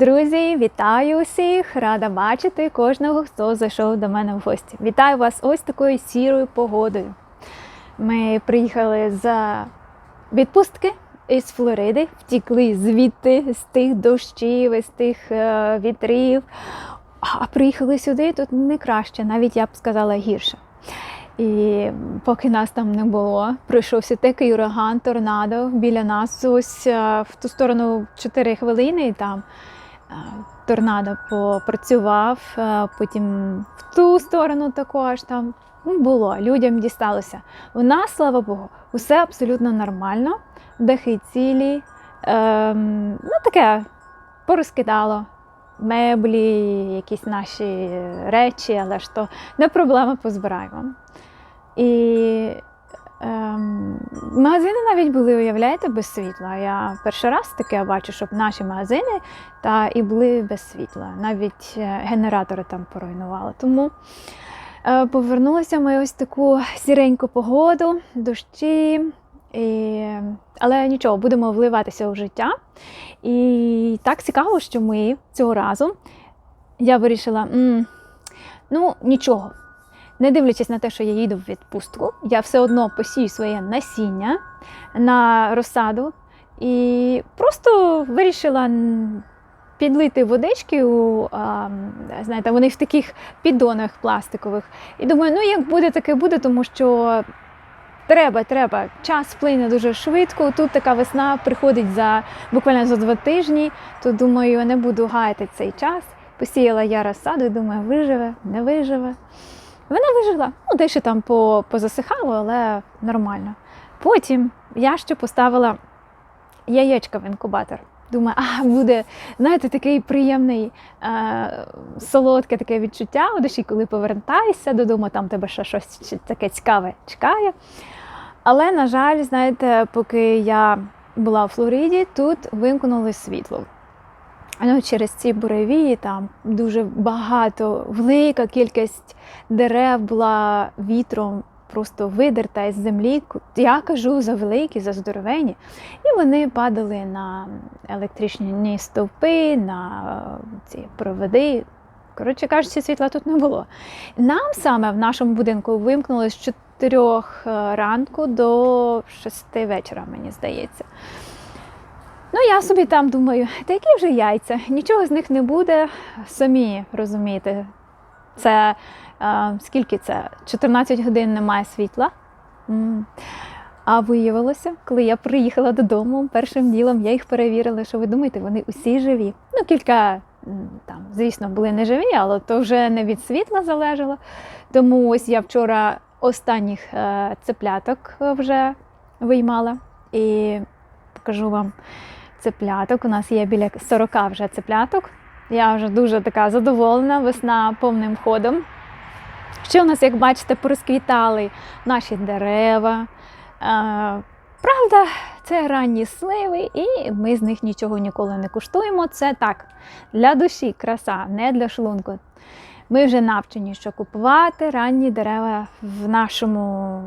Друзі, вітаю усіх! Рада бачити кожного, хто зайшов до мене в гості. Вітаю вас ось такою сірою погодою. Ми приїхали з відпустки із Флориди, втікли звідти з тих дощів, з тих е, вітрів. А приїхали сюди, тут не краще, навіть я б сказала гірше. І поки нас там не було, пройшовся такий ураган, торнадо біля нас. Ось е, в ту сторону 4 хвилини, і там торнадо попрацював, е, потім в ту сторону також там ну, було, людям дісталося. У нас, слава Богу, усе абсолютно нормально, дахи цілі, ем, ну таке порозкидало. Меблі, якісь наші речі, але ж то не проблема, позбираємо. І ем, магазини навіть були, уявляєте, без світла. Я перший раз таке бачу, щоб наші магазини та і були без світла. Навіть е, генератори там поруйнували. Тому е, повернулися ми ось таку сіреньку погоду, дощі. І... Але нічого, будемо вливатися у життя. І так цікаво, що ми цього разу я вирішила, ну нічого. Не дивлячись на те, що я їду в відпустку, я все одно посію своє насіння на розсаду і просто вирішила підлити водички у а, знаєте, вони в таких піддонах пластикових. І думаю, ну як буде, таке буде, тому що треба, треба. Час плине дуже швидко. Тут така весна приходить за буквально за два тижні. То думаю, не буду гаяти цей час. Посіяла я розсаду і думаю, виживе, не виживе. Вона вижила. Ну, дещо там по- позасихало, але нормально. Потім я ще поставила яєчка в інкубатор. Думаю, а буде, знаєте, такий приємний е, солодке таке відчуття у душі, коли повертаєшся додому, там тебе ще щось таке цікаве чекає. Але, на жаль, знаєте, поки я була у Флориді, тут вимкнули світло. Ну, через ці буревії там дуже багато, велика кількість дерев була вітром просто видерта із землі. Я кажу за великі, за здоровені. І вони падали на електричні стовпи, на е, ці проводи. Коротше кажучи, світла тут не було. Нам саме в нашому будинку вимкнули з 4 ранку до 6 вечора, мені здається. Ну, я собі там думаю, та які вже яйця, нічого з них не буде. Самі розумієте, це е, скільки це? 14 годин немає світла. А виявилося, коли я приїхала додому, першим ділом я їх перевірила, що ви думаєте, вони усі живі. Ну, кілька там, звісно, були не живі, але то вже не від світла залежало. Тому ось я вчора останніх е, цепляток вже виймала і покажу вам цепляток. У нас є біля 40 вже цепляток. Я вже дуже така задоволена, весна повним ходом. Ще у нас, як бачите, порозквітали наші дерева. Е, правда, це ранні сливи, і ми з них нічого ніколи не куштуємо. Це так, для душі краса, не для шлунку. Ми вже навчені, що купувати ранні дерева в нашому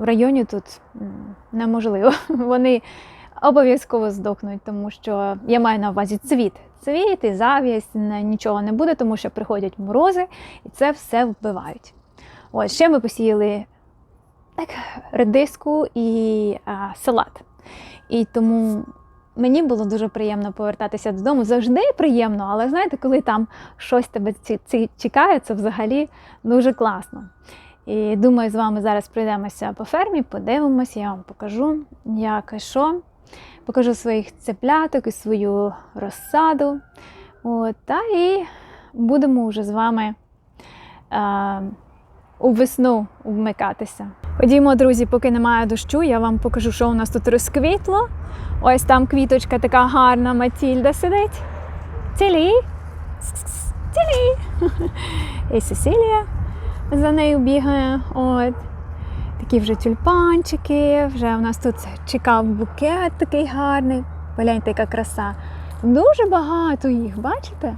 районі тут неможливо. Вони обов'язково здохнуть, тому що я маю на увазі цвіт. Цвіт і завість нічого не буде, тому що приходять морози і це все вбивають. Ось ще ми посіяли так, редиску і а, салат. І тому мені було дуже приємно повертатися додому. Завжди приємно, але знаєте, коли там щось тебе чекає, це взагалі дуже класно. І думаю, з вами зараз пройдемося по фермі, подивимося, я вам покажу, як і що. Покажу своїх цепляток і свою розсаду. От, та і будемо вже з вами е, у весну вмикатися. Ходімо, друзі, поки немає дощу, я вам покажу, що у нас тут розквітло. Ось там квіточка така гарна, Матільда сидить. Цілі. Цілі. І Сесілія за нею бігає. От. Такі вже тюльпанчики, вже у нас тут чекав букет такий гарний. Погляньте, яка краса. Дуже багато їх, бачите?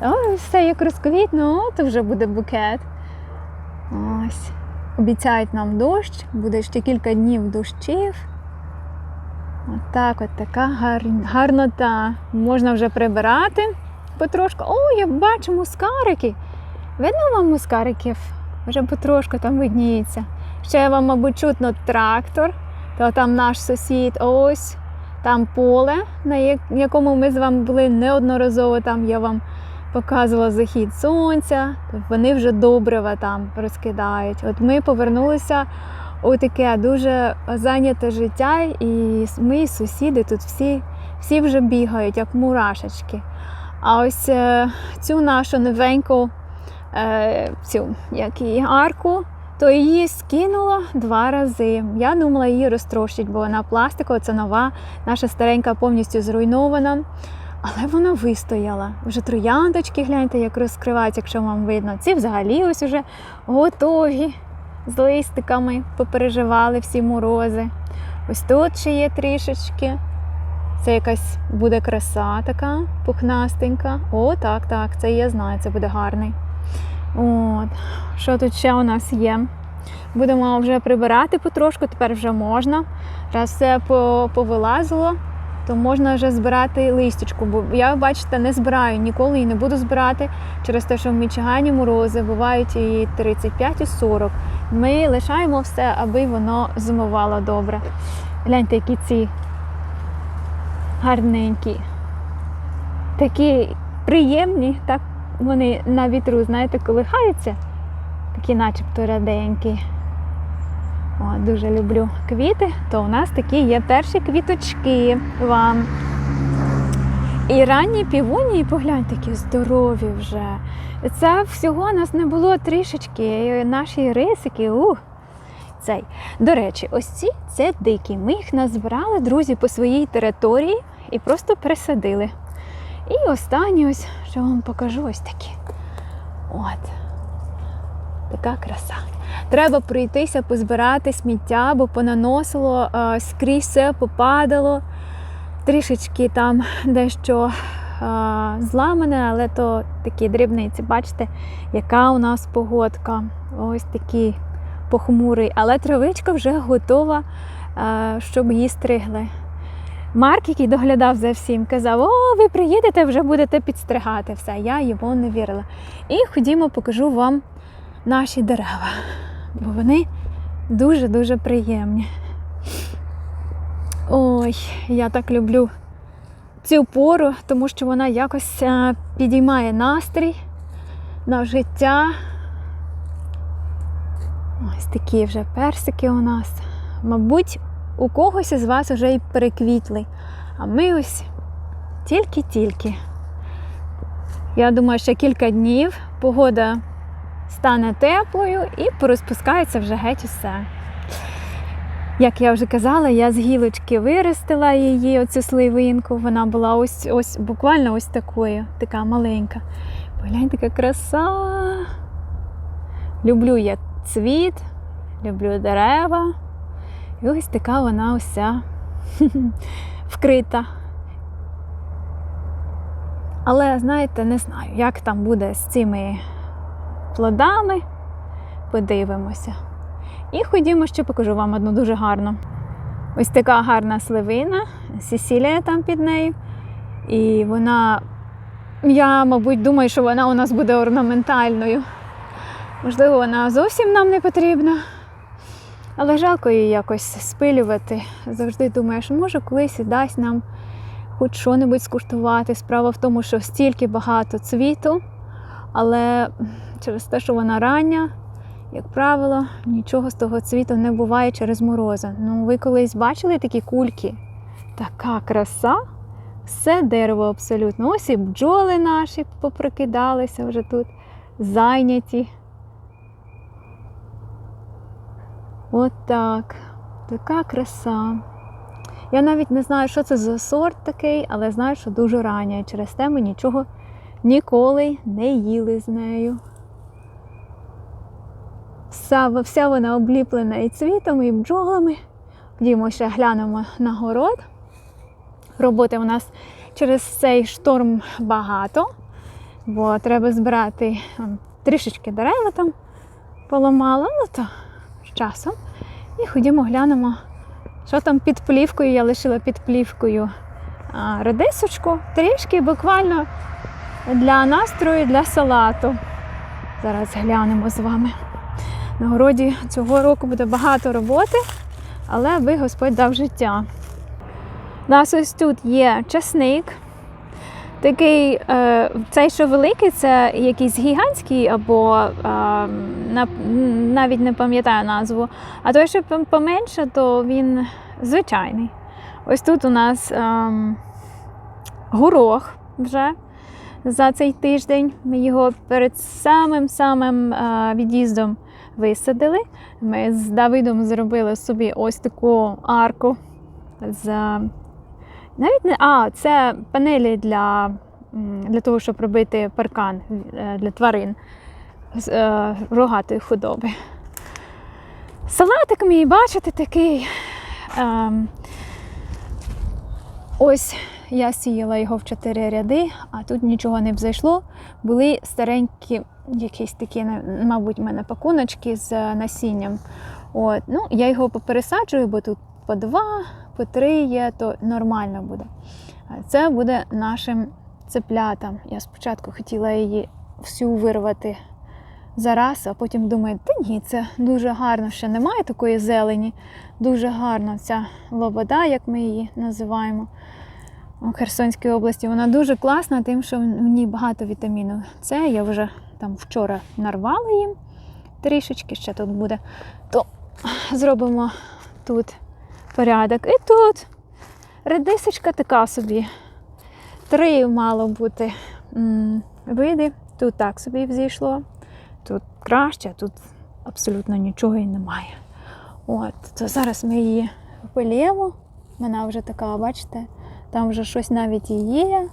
Ось все як розквітно, то вже буде букет. Ось. Обіцяють нам дощ, буде ще кілька днів дощів. Отак, от така гар... гарнота. Можна вже прибирати. потрошку. О, я бачу мускарики. Видно вам мускариків? Вже потрошку там видніється. Ще вам, мабуть, чутно трактор, то там наш сусід, ось там поле, на якому ми з вами були неодноразово. Там я вам показувала захід сонця, вони вже добрива там розкидають. От ми повернулися у таке дуже зайняте життя, і ми, сусіди, тут всі, всі вже бігають, як мурашечки. А ось е, цю нашу новеньку е, цю, як її, арку, то її скинула два рази. Я думала її розтрощить, бо вона пластикова, це нова, наша старенька повністю зруйнована. Але вона вистояла. Вже трояндочки, гляньте, як розкриваються, якщо вам видно. Ці взагалі ось уже готові з листиками, попереживали всі морози. Ось тут ще є трішечки. Це якась буде краса така пухнастенька. О, так, так, це я знаю, це буде гарний. От. Що тут ще у нас є? Будемо вже прибирати потрошку, тепер вже можна. Раз все повилазило, то можна вже збирати листячку. Бо я, бачите, не збираю ніколи і не буду збирати через те, що в Мічигані морози бувають і 35, і 40. Ми лишаємо все, аби воно зимувало добре. Гляньте, які ці гарненькі. Такі приємні, так вони на вітру, знаєте, колихаються, такі начебто раденькі. О, дуже люблю квіти, то у нас такі є перші квіточки вам. І ранні півунії, погляньте, які здорові вже. Це всього нас не було трішечки. Наші рисики. Ух, цей. До речі, ось ці це дикі. Ми їх назбирали, друзі, по своїй території і просто присадили. І останні ось, що вам покажу, ось такі. От. Така краса. Треба пройтися, позбирати сміття, бо понаносило, скрізь все попадало. Трішечки там дещо зламане, але то такі дрібниці. Бачите, яка у нас погодка. Ось такий похмурий. Але травичка вже готова, щоб її стригли. Марк, який доглядав за всім, казав: О, ви приїдете, вже будете підстригати все. Я йому не вірила. І ходімо, покажу вам наші дерева, бо вони дуже-дуже приємні. Ой, я так люблю цю пору, тому що вона якось е, підіймає настрій на життя. Ось такі вже персики у нас. Мабуть, у когось із вас вже і переквітли. А ми ось тільки-тільки. Я думаю, ще кілька днів погода стане теплою і порозпускається вже геть усе. Як я вже казала, я з гілочки виростила її, оцю сливинку. Вона була ось ось буквально ось такою, така маленька. Погляньте, яка краса. Люблю я цвіт, люблю дерева. І ось така вона уся вкрита. Але, знаєте, не знаю, як там буде з цими плодами. Подивимося. І ходімо, ще покажу вам одну дуже гарну. Ось така гарна сливина, Сесілія там під нею. І вона, я, мабуть, думаю, що вона у нас буде орнаментальною. Можливо, вона зовсім нам не потрібна. Але жалко її якось спилювати. Завжди думаєш, може, колись і дасть нам хоч що-небудь скуштувати. Справа в тому, що стільки багато цвіту, але через те, що вона рання, як правило, нічого з того цвіту не буває через морози. Ну, ви колись бачили такі кульки? Така краса, все дерево абсолютно. Ось і бджоли наші попрокидалися вже тут, зайняті. От. Така краса. Я навіть не знаю, що це за сорт такий, але знаю, що дуже рання. І через те ми нічого ніколи не їли з нею. Вся, вся вона обліплена і цвітом, і бджолами. Ходімо ще глянемо на город. Роботи у нас через цей шторм багато, бо треба збирати трішечки дерева там поламала, ну то часом. І ходімо глянемо, що там під плівкою. Я лишила під плівкою редисочку. Трішки буквально для настрою, для салату. Зараз глянемо з вами. На городі цього року буде багато роботи, але ви Господь дав життя. У нас ось тут є часник. Такий, е, цей, що великий, це якийсь гігантський, або е, на, навіть не пам'ятаю назву. А той, що поменше, то він звичайний. Ось тут у нас ем, горох вже за цей тиждень. Ми його перед самим-самим е, від'їздом висадили. Ми з Давидом зробили собі ось таку арку. З, навіть не, а, це панелі для, для того, щоб робити паркан е, для тварин з е, рогатої худоби. Салатик мій, бачите, такий. ем, ось я сіяла його в чотири ряди, а тут нічого не взайшло. Були старенькі, якісь такі, мабуть, в мене пакуночки з е, насінням. От, ну, я його попересаджую, бо тут по два, по три є, то нормально буде. Це буде нашим цеплятам. Я спочатку хотіла її всю вирвати зараз, а потім думаю, та ні, це дуже гарно, ще немає такої зелені. Дуже гарна ця лобода, як ми її називаємо у Херсонській області. Вона дуже класна, тим, що в ній багато вітаміну С. Я вже там вчора нарвала їм трішечки, ще тут буде. То зробимо тут порядок. І тут редисочка така собі. Три мало бути види. Тут так собі взійшло. Тут краще, тут абсолютно нічого і немає. От, то зараз ми її полємо. Вона вже така, бачите, там вже щось навіть і є.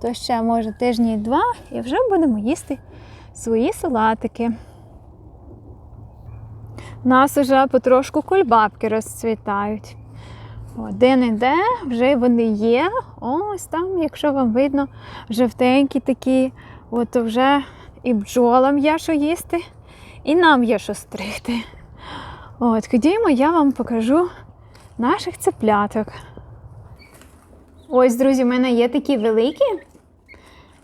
То ще може тижні два і вже будемо їсти свої салатики. У нас вже потрошку кульбабки розцвітають. Один іде, вже вони є. Ось там, якщо вам видно, жовтенькі такі. От вже і бджолам є що їсти, і нам є що стригти. От, ходімо, я вам покажу наших цепляток. Ось, друзі, в мене є такі великі.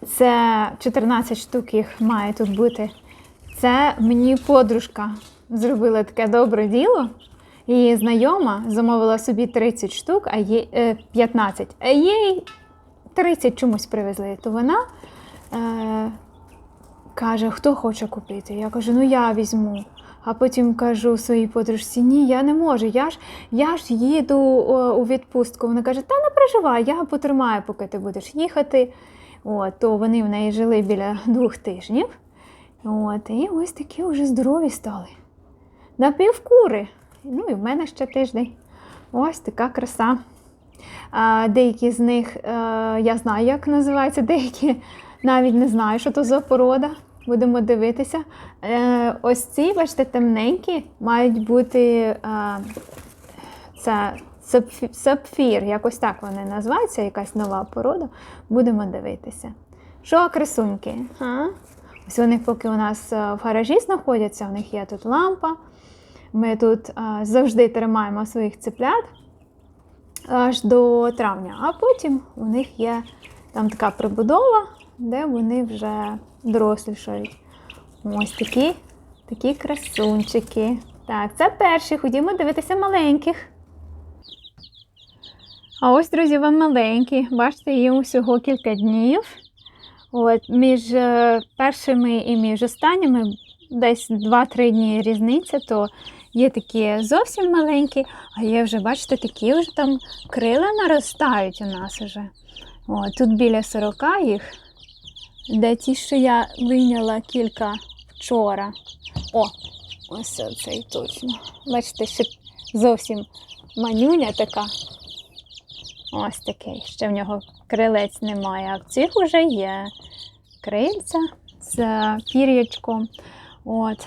Це 14 штук їх має тут бути. Це мені подружка зробила таке добре діло. Її знайома замовила собі 30 штук, а їй е, 15, а їй 30 чомусь привезли. То вона е, каже, хто хоче купити. Я кажу, ну я візьму. А потім кажу своїй подружці, ні, я не можу. Я ж, я ж їду у відпустку. Вона каже, та не переживай, я потримаю, поки ти будеш їхати. От, то вони в неї жили біля двох тижнів. От, і ось такі вже здорові стали. Напівкури. Ну і в мене ще тиждень. Ось така краса. Деякі з них е, я знаю, як називаються, деякі навіть не знаю, що то за порода. Будемо дивитися. Е, ось ці, бачите, темненькі мають бути це сапфі- сапфір, якось так вони називаються, якась нова порода. Будемо дивитися. Що, красуньки? А? Ось вони поки у нас е, в гаражі знаходяться, у них є тут лампа. Ми тут завжди тримаємо своїх цеплят аж до травня, а потім у них є там така прибудова, де вони вже дорослішають. Ось такі, такі красунчики. Так, це перші. Ходімо дивитися маленьких. А ось, друзі, вам маленькі. Бачите, їм всього кілька днів. От, між е, першими і між останніми десь 2-3 дні різниця, то є такі зовсім маленькі, а є вже, бачите, такі вже там крила наростають у нас уже. От, тут біля 40 їх, де ті, що я вийняла кілька вчора. О, ось цей точно. Бачите, ще зовсім манюня така. Ось такий. Ще в нього крилець немає, а в цих вже є крильця з пір'ячком. От.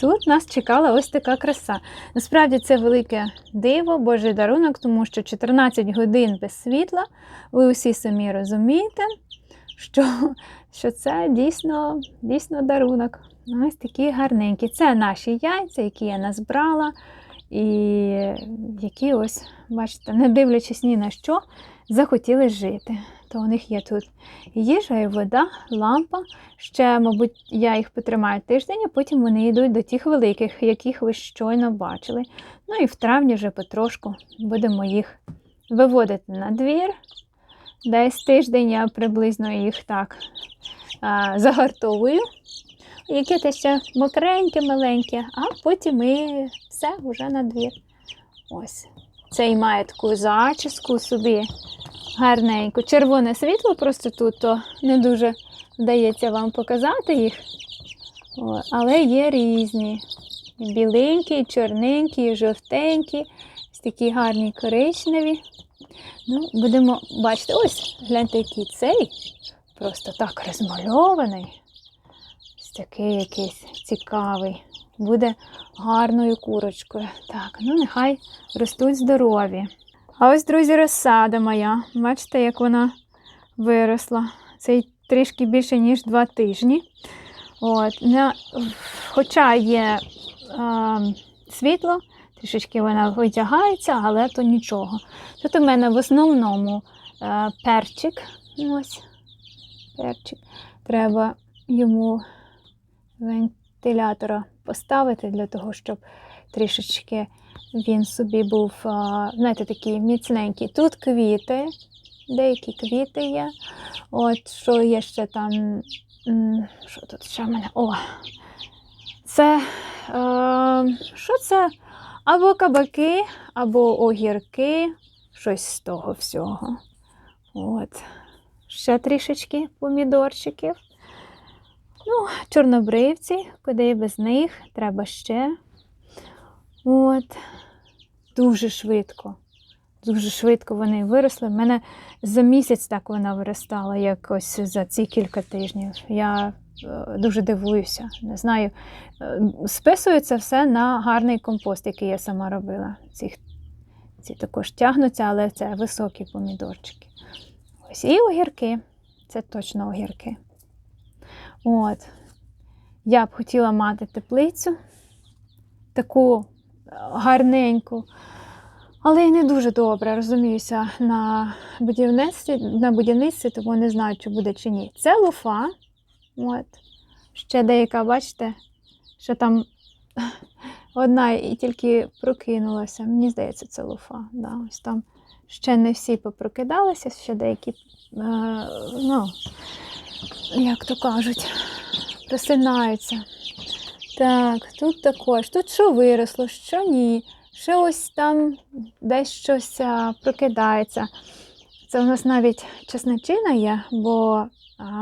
Тут нас чекала ось така краса. Насправді це велике диво, Божий дарунок, тому що 14 годин без світла, ви усі самі розумієте, що, що це дійсно, дійсно дарунок. Ось такі гарненькі. Це наші яйця, які я назбрала, і які ось, бачите, не дивлячись ні на що, захотіли жити. То у них є тут їжа і вода, лампа. Ще, мабуть, я їх потримаю тиждень, а потім вони йдуть до тих великих, яких ви щойно бачили. Ну і в травні вже потрошку будемо їх виводити на двір. Десь тиждень я приблизно їх так а, загартовую. Яке те ще мокреньке, маленьке, а потім і все вже на двір. Ось. Цей має таку зачіску собі гарненьку. Червоне світло просто тут, то не дуже вдається вам показати їх. О, але є різні. Біленькі, чорненькі, жовтенькі, ось такі гарні коричневі. Ну, будемо бачити. Ось, гляньте, який цей. Просто так розмальований. Ось такий якийсь цікавий. Буде гарною курочкою. Так, ну нехай ростуть здорові. А ось, друзі, розсада моя. Бачите, як вона виросла. Це трішки більше, ніж два тижні. От, хоча є е, світло, трішечки вона витягається, але то нічого. Тут у мене в основному е, перчик. Ось перчик. Треба йому вентилятора поставити для того, щоб трішечки він собі був, знаєте, такий міцненький. Тут квіти, деякі квіти є. От що є ще там. Що тут ще в мене? О! Це е, що це? Або кабаки, або огірки, щось з того всього. От. Ще трішечки помідорчиків. Ну, чорнобривці, куди без них, треба ще. От. Дуже швидко. Дуже швидко вони виросли. У мене за місяць так вона виростала, якось за ці кілька тижнів. Я е, дуже дивуюся. Не знаю. Е, Списується все на гарний компост, який я сама робила. Ці, ці також тягнуться, але це високі помідорчики. Ось і огірки. Це точно огірки. От. Я б хотіла мати теплицю, таку е, гарненьку, але й не дуже добре, розуміюся, на будівництві, на будівництві, тому не знаю, чи буде чи ні. Це луфа. От. Ще деяка, бачите, що там одна і тільки прокинулася. Мені здається, це луфа. Да, ось там ще не всі попрокидалися, ще деякі, е, ну, як то кажуть, просинаються. Так, тут також. Тут що виросло, що ні. Ще ось там десь щось прокидається. Це у нас навіть чесночина є, бо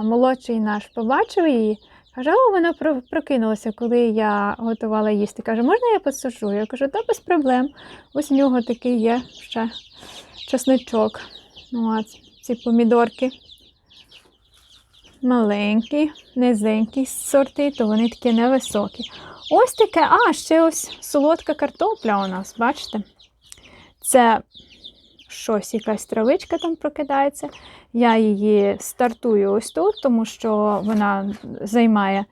молодший наш побачив її. Каже, о, вона прокинулася, коли я готувала їсти. Каже, можна я посажу? Я кажу, та без проблем. Ось у нього такий є ще чесничок. От, ці помідорки маленькі, низенькі сорти, то вони такі невисокі. Ось таке, а, ще ось солодка картопля у нас, бачите? Це щось, якась травичка там прокидається. Я її стартую ось тут, тому що вона займає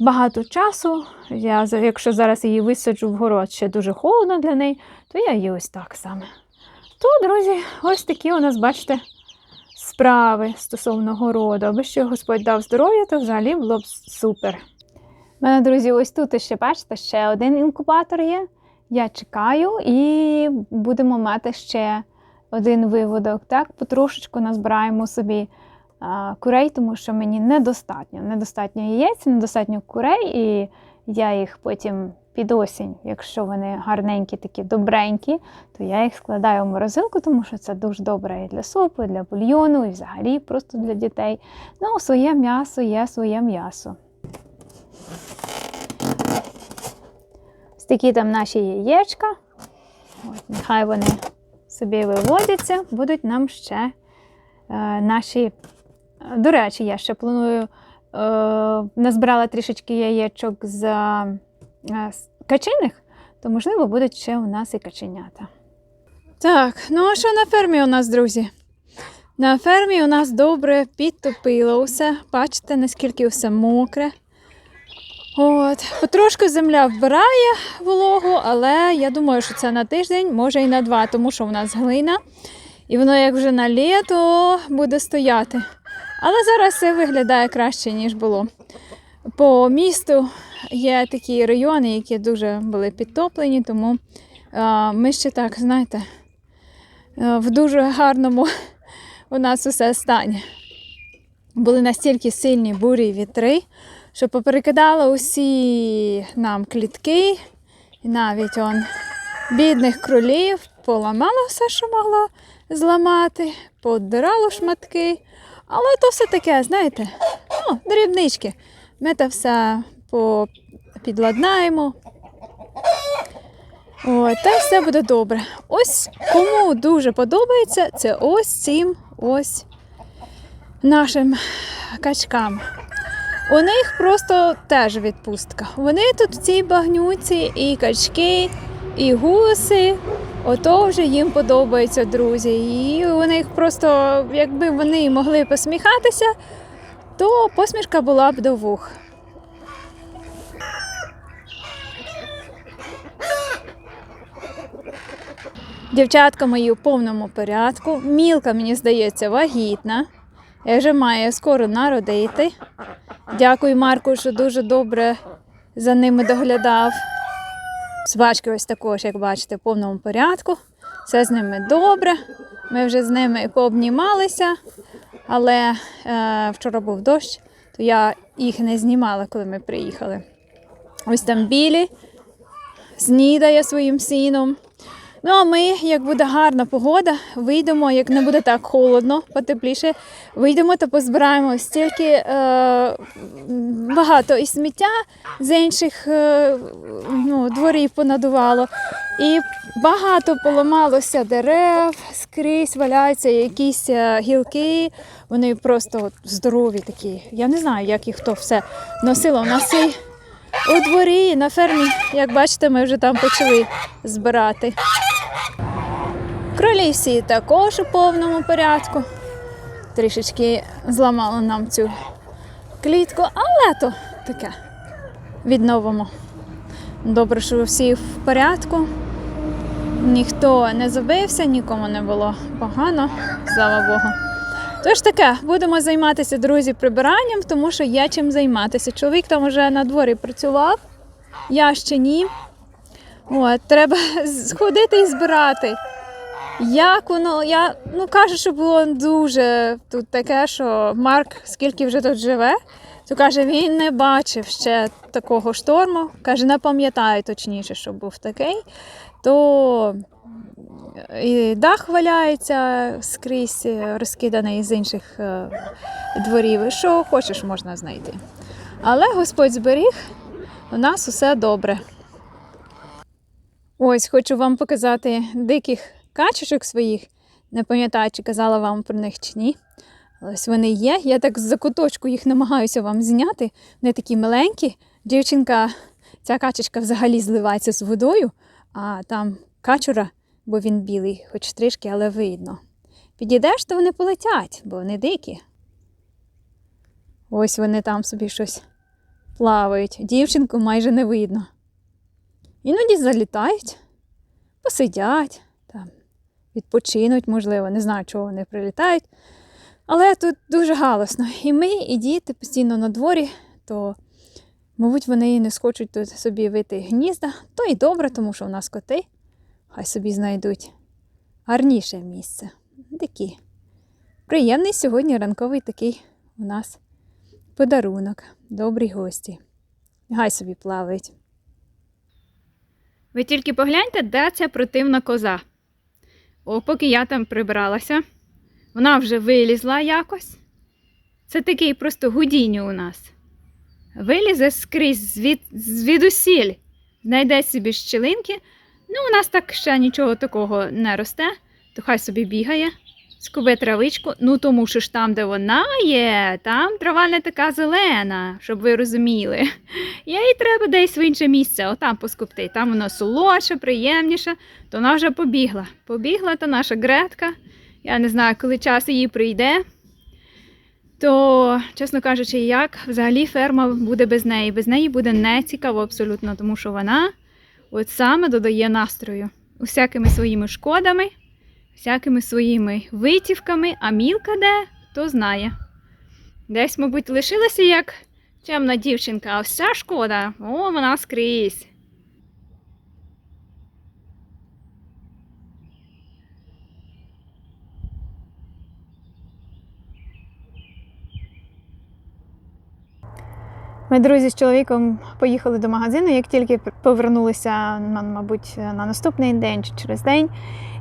багато часу. Я, якщо зараз її висаджу в город, ще дуже холодно для неї, то я її ось так саме. То, друзі, ось такі у нас, бачите, справи стосовно городу. Аби ще Господь дав здоров'я, то взагалі було б супер. У мене, друзі, ось тут ще бачите, ще один інкубатор є. Я чекаю і будемо мати ще один виводок. Так, потрошечку назбираємо собі а, курей, тому що мені недостатньо. Недостатньо яєць, недостатньо курей, і я їх потім під осінь, якщо вони гарненькі, такі добренькі, то я їх складаю в морозилку, тому що це дуже добре і для супу, і для бульйону, і взагалі просто для дітей. Ну, своє м'ясо є своє м'ясо. Ось такі там наші яєчка. От, нехай вони собі виводяться, будуть нам ще е, наші. До речі, я ще планую е, назбирала трішечки яєчок з качиних, то, можливо, будуть ще у нас і каченята. Так, ну а що на фермі у нас, друзі? На фермі у нас добре підтопило усе. Бачите, наскільки все мокре. От, потрошку земля вбирає вологу, але я думаю, що це на тиждень, може і на два, тому що в нас глина. І воно як вже на літо буде стояти. Але зараз все виглядає краще, ніж було. По місту є такі райони, які дуже були підтоплені, тому ми ще так, знаєте, е, в дуже гарному у нас усе стані. Були настільки сильні бурі вітри, що поперекидало усі нам клітки, і навіть он бідних кролів поламало все, що могло зламати, подирало шматки. Але то все таке, знаєте, ну, дрібнички. Ми це все підладнаємо. О, та все буде добре. Ось кому дуже подобається, це ось цим ось нашим качкам. У них просто теж відпустка. Вони тут в цій багнюці і качки, і гуси. Ото вже їм подобається, друзі. І у них просто, якби вони могли посміхатися, то посмішка була б до вух. Дівчатка мої у повному порядку. Мілка, мені здається, вагітна. Я вже маю скоро народити. Дякую, Марку, що дуже добре за ними доглядав. Собачки ось також, як бачите, в повному порядку. Все з ними добре. Ми вже з ними пообнімалися, але е, вчора був дощ, то я їх не знімала, коли ми приїхали. Ось там білі, снідає своїм сином. Ну, а ми, як буде гарна погода, вийдемо, як не буде так холодно, потепліше, вийдемо та позбираємо стільки е, багато і сміття з інших е, ну, дворів понадувало. І багато поламалося дерев, скрізь валяються якісь е, гілки. Вони просто от здорові такі. Я не знаю, як їх хто все носило. У нас і у дворі, на фермі, як бачите, ми вже там почали збирати. Кролі всі також у повному порядку. Трішечки зламало нам цю клітку, але то таке. Відновимо. Добре, що всі в порядку. Ніхто не забився, нікому не було погано, слава Богу. Тож таке, будемо займатися, друзі, прибиранням, тому що є чим займатися. Чоловік там вже на дворі працював, я ще ні. От, треба сходити і збирати. Як воно, я ну кажу, що було дуже тут таке, що Марк, скільки вже тут живе, то каже, він не бачив ще такого шторму. Каже, не пам'ятаю точніше, що був такий. То і дах валяється скрізь розкиданий з інших е, дворів. Що хочеш, можна знайти. Але Господь зберіг, у нас усе добре. Ось хочу вам показати диких качечок своїх. Не пам'ятаю, чи казала вам про них чи ні. Ось вони є. Я так з закуточку їх намагаюся вам зняти. Вони такі маленькі. Дівчинка, ця качечка взагалі зливається з водою, а там качура, бо він білий, хоч трішки, але видно. Підійдеш, то вони полетять, бо вони дикі. Ось вони там собі щось плавають. Дівчинку майже не видно. Іноді залітають, посидять, там, відпочинуть, можливо, не знаю, чого вони прилітають. Але тут дуже галасно. І ми, і діти постійно на дворі, то, мабуть, вони і не схочуть тут собі вити гнізда. То і добре, тому що у нас коти. Хай собі знайдуть гарніше місце. Такі. Приємний сьогодні ранковий такий у нас подарунок. Добрі гості. Хай собі плавають. Ви тільки погляньте, де ця противна коза. О, поки я там прибралася, вона вже вилізла якось. Це такий просто гудіння у нас. Вилізе скрізь звід, звідусіль, знайде собі щілинки. Ну, у нас так ще нічого такого не росте, то хай собі бігає, скубе травичку. Ну, тому що ж там, де вона є, там трава не така зелена, щоб ви розуміли. Їй треба десь в інше місце, отам поскупти. Там воно солодше, приємніше, то вона вже побігла. Побігла та наша Гретка. Я не знаю, коли час її прийде. То, чесно кажучи, як взагалі ферма буде без неї. Без неї буде не цікаво абсолютно, тому що вона от саме додає настрою усякими своїми шкодами, всякими своїми витівками, а мілка де, хто знає. Десь, мабуть, лишилася як чемна дівчинка, а вся шкода, о, вона скрізь. Ми друзі з чоловіком поїхали до магазину, як тільки повернулися, ну, мабуть, на наступний день чи через день,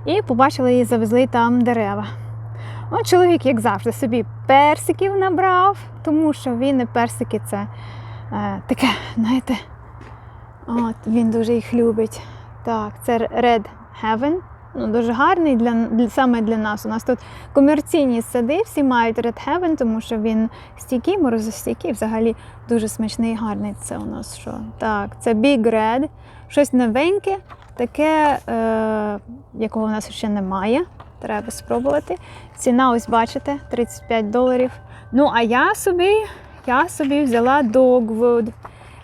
і побачили і завезли там дерева. От чоловік, як завжди, собі персиків набрав, тому що він і персики це е, таке, знаєте, от, він дуже їх любить. Так, це Red Heaven. Ну, дуже гарний для, для саме для нас. У нас тут комерційні сади, всі мають Red Heaven, тому що він стійкий, морозостійкий, взагалі дуже смачний і гарний. Це у нас що? Так, це Big Red, щось новеньке, таке, е, якого у нас ще немає. Треба спробувати. Ціна, ось бачите, 35 доларів. Ну, а я собі, я собі взяла Dogwood.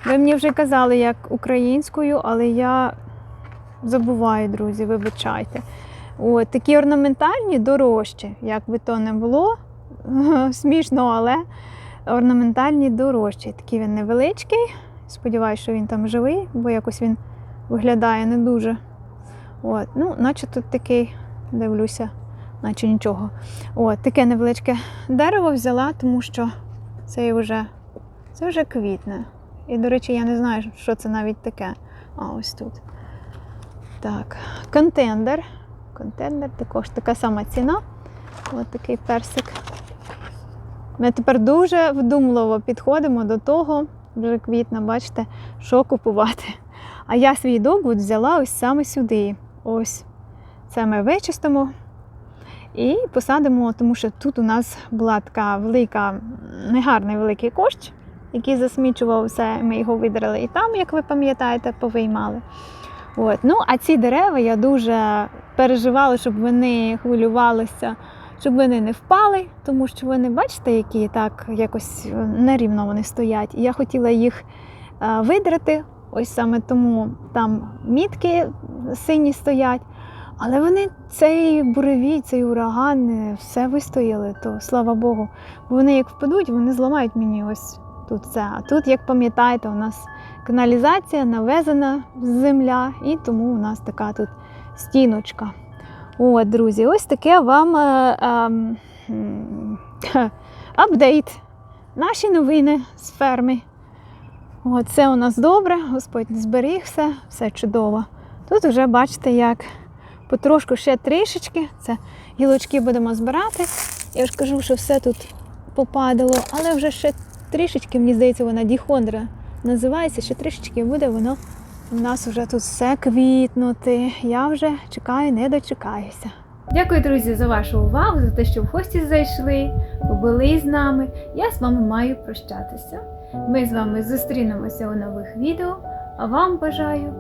Ви мені вже казали, як українською, але я забуваю, друзі, вибачайте. От, такі орнаментальні дорожчі, як би то не було. Смішно, але орнаментальні дорожчі. Такий він невеличкий. Сподіваюся, що він там живий, бо якось він виглядає не дуже. От, ну, наче тут такий, дивлюся, наче нічого. От, таке невеличке дерево взяла, тому що це вже, це вже квітне. І, до речі, я не знаю, що це навіть таке. А ось тут. Так, контендер. Контендер також така сама ціна. Ось такий персик. Ми тепер дуже вдумливо підходимо до того, вже квітна, бачите, що купувати. А я свій догвуд взяла ось саме сюди. Ось. Це ми вичистимо і посадимо, тому що тут у нас була така велика, негарний великий кощ, який засмічував все, ми його видрали і там, як ви пам'ятаєте, повиймали. От. Ну, а ці дерева я дуже переживала, щоб вони хвилювалися, щоб вони не впали, тому що вони, бачите, які так якось нерівно вони стоять. І я хотіла їх е, видрати, ось саме тому там мітки сині стоять. Але вони цей буревій, цей ураган, е, все вистояли, то слава Богу. Бо вони як впадуть, вони зламають мені ось тут це. А тут, як пам'ятаєте, у нас каналізація навезена земля, і тому у нас така тут стіночка. От, друзі, ось таке вам е, м, апдейт. Наші новини з ферми. От, це у нас добре, Господь зберіг все, все чудово. Тут вже бачите, як потрошку ще трішечки. Це гілочки будемо збирати. Я ж кажу, що все тут попадало, але вже ще трішечки, мені здається, вона діхондра називається, ще трішечки буде воно у нас вже тут все квітнути. Я вже чекаю, не дочекаюся. Дякую, друзі, за вашу увагу, за те, що в гості зайшли, побули з нами. Я з вами маю прощатися. Ми з вами зустрінемося у нових відео, а вам бажаю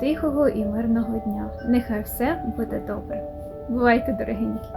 тихого і мирного дня. Нехай все буде добре. Бувайте, дорогенькі!